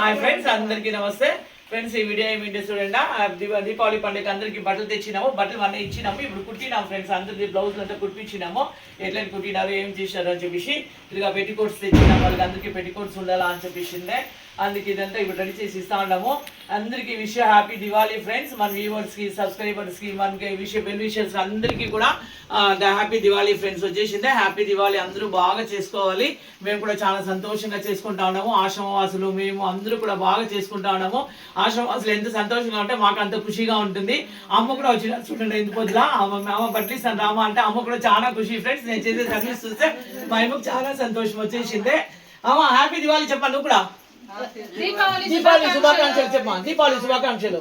Hi friends అందరికీ నమస్తే. Friends ఈ వీడియో ఏమిటి చూడండి. దీపావళి పండుగ అందరికి బట్టలు తెచ్చినాము. బట్టలు అన్నీ ఇచ్చినాము. ఇప్పుడు కుట్టినాము ఫ్రెండ్స్ అందరికి బ్లౌజ్ అంతా కుట్టించినాము. ఎట్లా కుట్టినారు ఏం చేశారు అని చెప్పేసి ఇదిగా పెట్టి కోట్స్ తెచ్చినాము వాళ్ళకి అందరికీ పెట్టి కోట్స్ ఉండాలా అని చెప్పేసిందే. అందుకే ఇదంతా ఇప్పుడు రెడీ చేసి ఇస్తా ఉన్నాము. అందరికీ విష్ హ్యాపీ దివాళీ ఫ్రెండ్స్ మన వ్యూవర్స్కి సబ్స్క్రైబర్స్కి మనకి విష్ వెల్ విషర్స్ అందరికీ కూడా హ్యాపీ దివాళీ ఫ్రెండ్స్ వచ్చేసిందే. హ్యాపీ దివాళీ అందరూ బాగా చేసుకోవాలి. మేము కూడా చాలా సంతోషంగా చేసుకుంటా ఉన్నాము. ఆశ్రమవాసులు మేము అందరూ కూడా బాగా చేసుకుంటా ఉన్నాము. ఆశ్రమవాసులు ఎంత సంతోషంగా ఉంటే మాకు అంత ఖుషిగా ఉంటుంది. అమ్మ కూడా వచ్చిన చూడండి ఎందుకు పొద్దులా. అమ్మ రామా అంటే అమ్మ కూడా చాలా ఖుషి ఫ్రెండ్స్ నేను చేసే సర్వీస్ చూస్తే మా అమ్మకు చాలా సంతోషం వచ్చేసిందే. అమ్మ హ్యాపీ దివాళీ చెప్పండి నువ్వు కూడా. దీపావళి దీపావళి శుభాకాంక్షలు. చెప్పమా దీపావళి శుభాకాంక్షలు.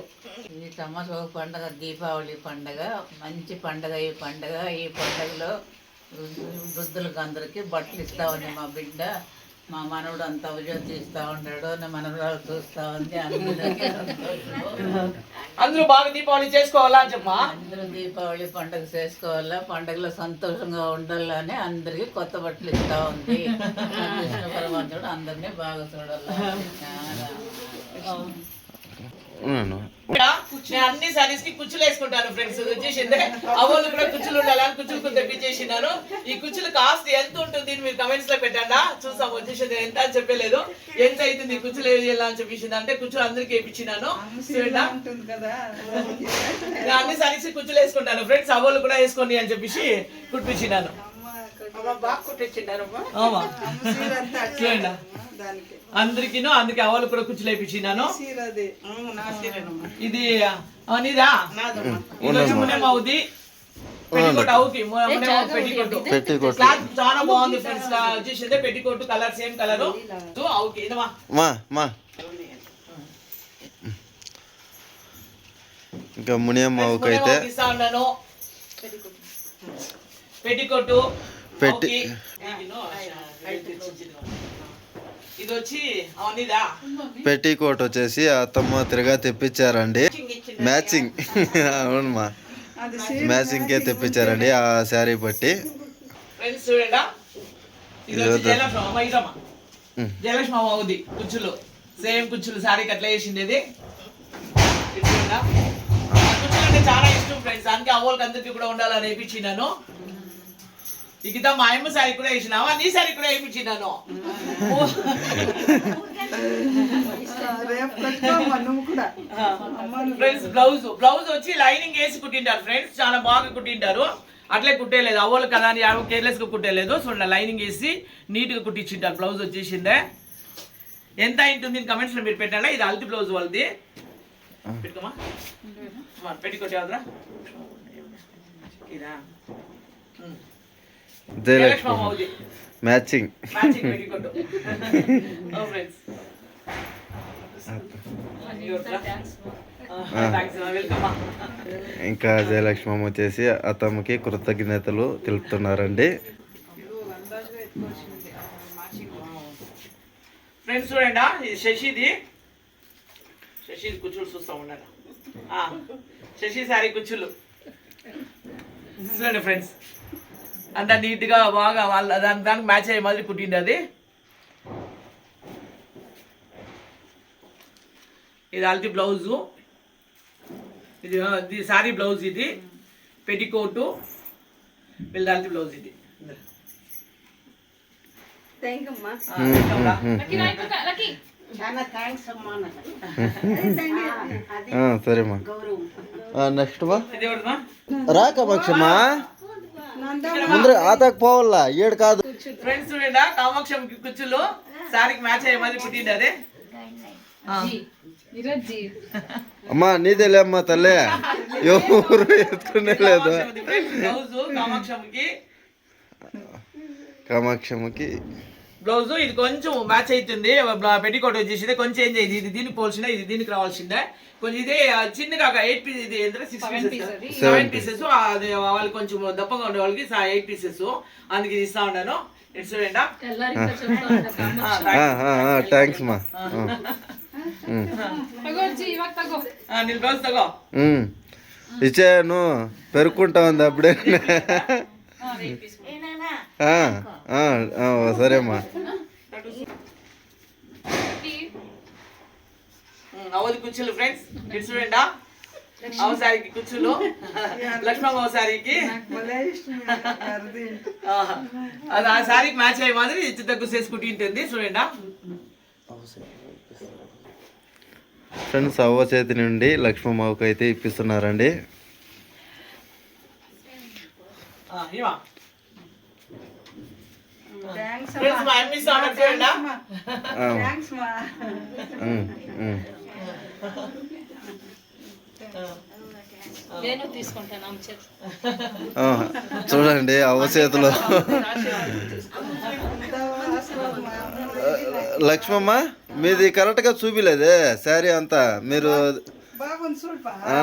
ఈ తమసో పండగ దీపావళి పండగ మంచి పండగ ఈ పండగ ఈ పండగలో వృద్ధులకు అందరికీ బట్టలు ఇస్తా ఉంది మా బిడ్డ మా మనవడు అంత ఉద్యోగం తీస్తా ఉంటాడు మనవరాలు చూస్తా ఉంది. అందరూ బాగా దీపావళి చేసుకోవాలా అని చెప్పమా అందరూ దీపావళి పండగ చేసుకోవాలా పండగలో సంతోషంగా ఉండాలని అందరికీ కొత్త బట్టలు ఇస్తా ఉంది. కృష్ణ పరమాత్ముడు అందరినీ బాగా చూడాలి నేను అన్ని సారీస్కి కుచ్చులు వేసుకుంటాను ఫ్రెండ్స్ వచ్చేసిందే. అవోళ్ళు కూడా కుచ్చులు ఉండాలని కుచ్చులు కొని తెప్పించేసినాను ఈ కుచ్చులు కాస్ట్ ఎంత ఉంటుంది మీరు కమెంట్స్లో పెట్టండి? చూసాం వచ్చేసింది ఎంత అని చెప్పలేదు. ఎంత అవుతుంది కుచ్చులు వేయాలా అని చెప్పేసింది. అంటే కుచ్చులు అందరికి వేయించినాను చూడండి? నేను అన్ని సారీస్కి కుచ్చులు వేసుకుంటాను ఫ్రెండ్స్ అవోళ్ళు కూడా వేసుకోండి అని చెప్పేసి కుట్టించినాను. చూడండి? అందరికీను అందుకే అవోళ్ళు కూడా కుచ్చులు వేయించినాను ఇది నీదా అవుది చాలా బాగుంది friends petticoat colour same colour అవుకి ఇదమా మా మా ఇంకా మునియమ్మ ఇస్తా ఉన్నాను పెట్టికోట్ వచ్చేసి అత్తమ్మ తిరగా తెప్పించారండి. మ్యాచింగ్ అవునమ్మా మ్యాచింగ్కే తెప్పించారండి ఆ శారీ బట్టి. జయలక్ష్మి అమ్మ కుచ్చులు సేమ్ కుచ్చులు అట్లా వేసింది ఇది. కుచ్చులు అంటే చాలా ఇష్టం ఫ్రెండ్స్ అందుకే అవ్వలకి అందరికి కూడా ఉండాలని ఇక మా అమ్మ సారీ కూడా వేసినావా? నీ సారీ కూడా వేయించినాను ఫ్రెండ్స్ బ్లౌజ్ బ్లౌజ్ వచ్చి లైనింగ్ వేసి కుట్టింటారు ఫ్రెండ్స్. చాలా బాగా కుట్టింటారు. అట్లే కుట్టేలేదు. అవ్వలు కదా అని కేర్లెస్గా కుట్టేలేదు. చూడండి లైనింగ్ వేసి నీట్గా కుట్టించింటారు. బ్లౌజ్ వచ్చేసిందే. ఎంత అయింటుంది కమెంట్స్లో మీరు పెట్టండి ఇది అల్టి బ్లౌజ్ వాళ్ళది. పెట్టుకోమా? ఎవరా ఇదా. జయలక్ష్మి అవుది మ్యాచింగ్ మ్యాచింగ్ పెట్టికోట్. ఓ ఫ్రెండ్స్ వెల్కమ్ ఇంకా జయలక్ష్మి అమ్మ వచ్చేసి అత్తమ్మకి కృతజ్ఞతలు తెలుపుతున్నారండి. ఫ్రెండ్స్ చూడండి ఇది శశిది? శశి కుచ్చులు చూస్తా ఆ, శశి సారీ కుచ్చులు చూడండి ఫ్రెండ్స్ అంత నీట్గా బాగా వాళ్ళ దాని దానికి మ్యాచ్ అయ్యే మాదిరి కుట్టింది అది. ఇది అల్టి బ్లౌజు. ఇది ఇది సారీ బ్లౌజ్ ఇది. పెట్టికోటు వీళ్ళది అల్టి బ్లౌజ్ ఇది. సరేమ్మా నెక్స్ట్ మా ముందర ఆతకు పోవాలా? ఏడు కాదు. ఫ్రెండ్స్ చూడండి కామాక్షం కుచ్చులు. సారీకి మ్యాచ్ అయ్యే మాదిరి కుట్టింది అదే. అమ్మా నీదేలే అమ్మా తల్లే. ఎవరు ఎత్తుకునే లేదు. కామాక్షంకి. కామాక్షమ్మకి బ్లౌజ్ ఇది కొంచెం మ్యాచ్ అవుతుంది. పెట్టికోట్ వచ్చేసింది. కొంచెం చేంజ్ అయింది. ఇది దీనికి పోల్సిందే ఇది దీనికి రావాల్సిందే. కొంచెం ఇది చిన్నగా ఎయిట్ పీస్ ఇది సిక్స్ సెవెన్ పీసెస్ అది వాళ్ళు కొంచెం దప్పగా ఉండే వాళ్ళకి ఎయిట్ పీసెస్ అందుకే ఇస్తా ఉన్నాను. థ్యాంక్స్ మా. ఇచ్చాను పెరుక్కుంటా ఉంది అప్పుడే. సరేమ్మా లక్కీ అవది కుర్చీలు ఫ్రెండ్స్ ఇటు చూడండి అవ సారీకి కుర్చీలు. లక్ష్మమ్మ అవ సారీకి ఆహా. అది ఆ సారీకి మ్యాచ్ అయ్యే మాదిరి చిత్త కుర్చేసుకుంటూ ఉంటుంది. చూడండి? ఫ్రెండ్స్ అవ్వ చేతి నుండి లక్ష్మమ్మకి అయితే ఇప్పిస్తున్నారండి. ఫ్రెండ్స్ మా అమ్మ ఇస్తా ఉన్నారు చూడండి ఆ. ఉమ్, ఉమ్. నేను తీసుకుంటాను ఆమె చేతి. ఆ, చూడండి అవ్వ చేతిలో లక్ష్మమ్మ మీది కరెక్ట్గా చూపిలేదే శారీ అంతా. మీరు ఆ,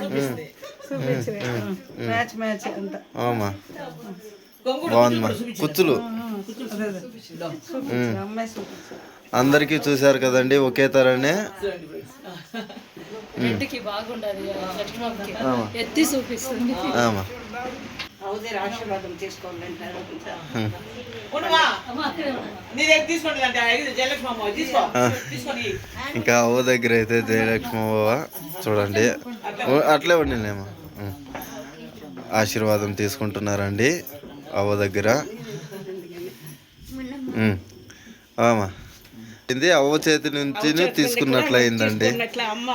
చూపిస్తుంది. మ్యాచ్ మ్యాచ్ అంత. కూడా చూపించు. కుచ్చులు అందరికీ చూశారు కదండి ఒకే తరనే. ఇంకా అవ్వ దగ్గర అయితే జయలక్ష్మి అవ్వ చూడండి. అట్లే. ఉండిలేమా. ఆశీర్వాదం తీసుకుంటున్నారండి. అవ్వ దగ్గర. ఆమా. ఇది అవ్వ చేతి నుంచి తీసుకున్నట్లయిందండి. అమ్మ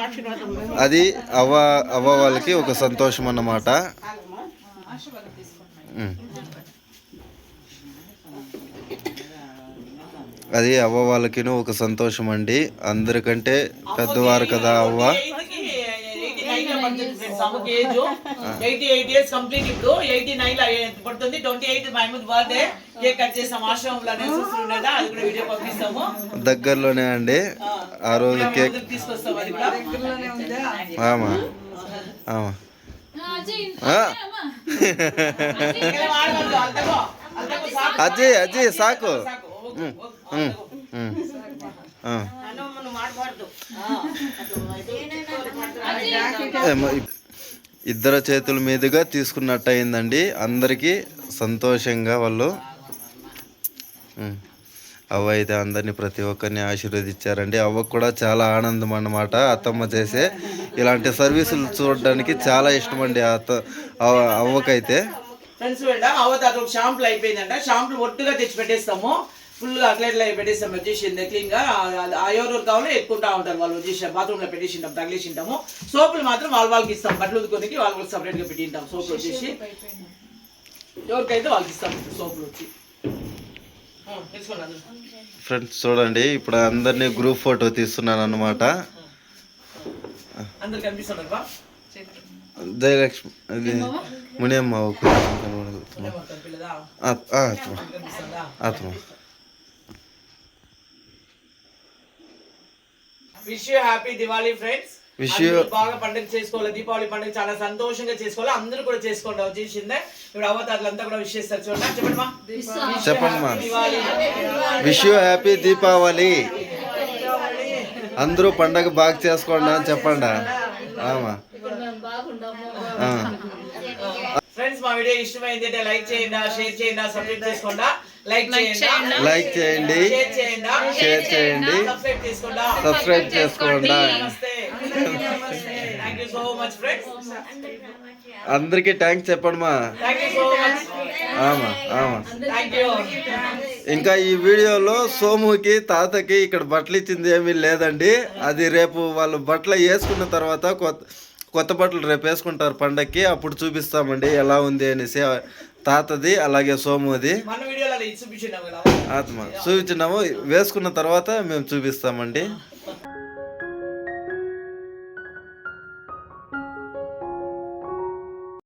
అది అవ్వ అవ్వ వాళ్ళకి ఒక సంతోషం అన్నమాట. అది అవ్వ వాళ్ళకి ఒక సంతోషం అండి అందరికంటే పెద్దవారు కదా అవ్వ. Age eighty eight years complete ఇప్పుడు ఎయిటీ నైన్ లో పడుతుంది ట్వంటీ ఎయిట్ మా అమ్మది బర్త్డే కేక్ కట్ చేసాం ఆశ్రమంలోనే చూస్తుండగా అది కూడా వీడియో పంపిస్తాము దగ్గరలోనే అండి ఆ రోజు మేము కేక్ ముందుకు తీసుకొస్తాం అది కూడా ఆమా ఆమా అజయ్ ఆ. ఇంకా వాడవద్దు, అంతకో, అంతకో సాకు. అజయ్ అజయ్ సాకు సాకు. ఓకే, ఓకే, ఉం, అంతకో. ఉం. ఆ. మనం ಮಾಡಬಾರ್ದು ఏమో ఇ- ఇద్దరు చేతుల మీదుగా తీసుకున్నట్టు అయిందండి అందరికీ సంతోషంగా వాళ్ళు అవ్వ అయితే అందరినీ ప్రతి ఒక్కరిని ఆశీర్వదించారండి. అవ్వకు కూడా చాలా ఆనందం అన్నమాట అత్తమ్మ చేసే ఇలాంటి సర్వీసులు చూడడానికి చాలా ఇష్టం అండి అత్త అవ్వకైతే. ఫ్రెండ్స్ వెళ్ళా? అవతారు షాంపులు అయిపోయిందంట. షాంపులు ఒట్టుగా తెచ్చి పెట్టేస్తాము. ఫుల్గా అట్లా ఇట్లా పెట్టేస్తాం వచ్చేసింది క్లీన్గా ఆ- ఎవరెవరు కావాలో ఎత్తుకుంటా ఉంటారు వాళ్ళు వచ్చేసి బాత్రూమ్లో పెట్టేసింటాం తగిలేసింటాము. సోపులు మాత్రం వాళ్ళ వాళ్ళకి ఇస్తాం బట్టలు ఉదుకోనికి వాళ్ళ వాళ్ళకి సపరేట్గా పెట్టింటాం సోపులు వచ్చేసి. ఎవరికైతే వాళ్ళకి ఇస్తాం సోపులు వచ్చి. ఫ్రెండ్స్ చూడండి ఇప్పుడు అందరినీ గ్రూప్ ఫోటో తీస్తున్నాను అనమాట జయలక్ష్మి అది మునియమ్మ. కనిపిల్లదా ఆ, ఆ, అత్తమ్మ. కనిపిస్తుందా అత్తమ్మ wish you happy Diwali friends Wish you- బాగా పండుగ చేసుకోవాలి దీపావళి పండుగ చాలా సంతోషంగా చేసుకోవాలి. అందరూ కూడా చేసుకోండి వచ్చేసిందే ఇప్పుడు అవతారులంతా కూడా విష్ చేస్తారు. చూడండి చెప్పండి మా. చెప్పండి మా Diwali wish you happy Deepavali అందరూ పండగ బాగా చేసుకోండి అని చెప్పండి. ఆమా ఇప్పుడు మేము బాగుండము ఆ. ఫ్రెండ్స్ మా వీడియో ఇష్టమైంది అంటే లైక్ చేయండి షేర్ చేయండి సబ్స్క్రైబ్ చేసుకోండి. లైక్ చేయండి లైక్ చేయండి షేర్ చేయండి షేర్ చేయండి. సబ్స్క్రైబ్ చేసుకోండి. సబ్స్క్రైబ్ చేసుకోండి. నమస్తే. Thank you so much friends అందరికీ థ్యాంక్స్ చెప్పండి మా. ఆమా ఆమా. ఇంకా ఈ వీడియోలో సోముకి తాతకి ఇక్కడ బట్టలు ఇచ్చింది ఏమీ లేదండి. అది రేపు వాళ్ళు బట్టలు వేసుకున్న తర్వాత కొత్త కొత్త బట్టలు రేపు వేసుకుంటారు పండక్కి అప్పుడు చూపిస్తామండి ఎలా ఉంది అనేసి తాతది అలాగే సోముది. ఆత్మ చూపించినాము. వేసుకున్న తర్వాత మేము చూపిస్తామండి.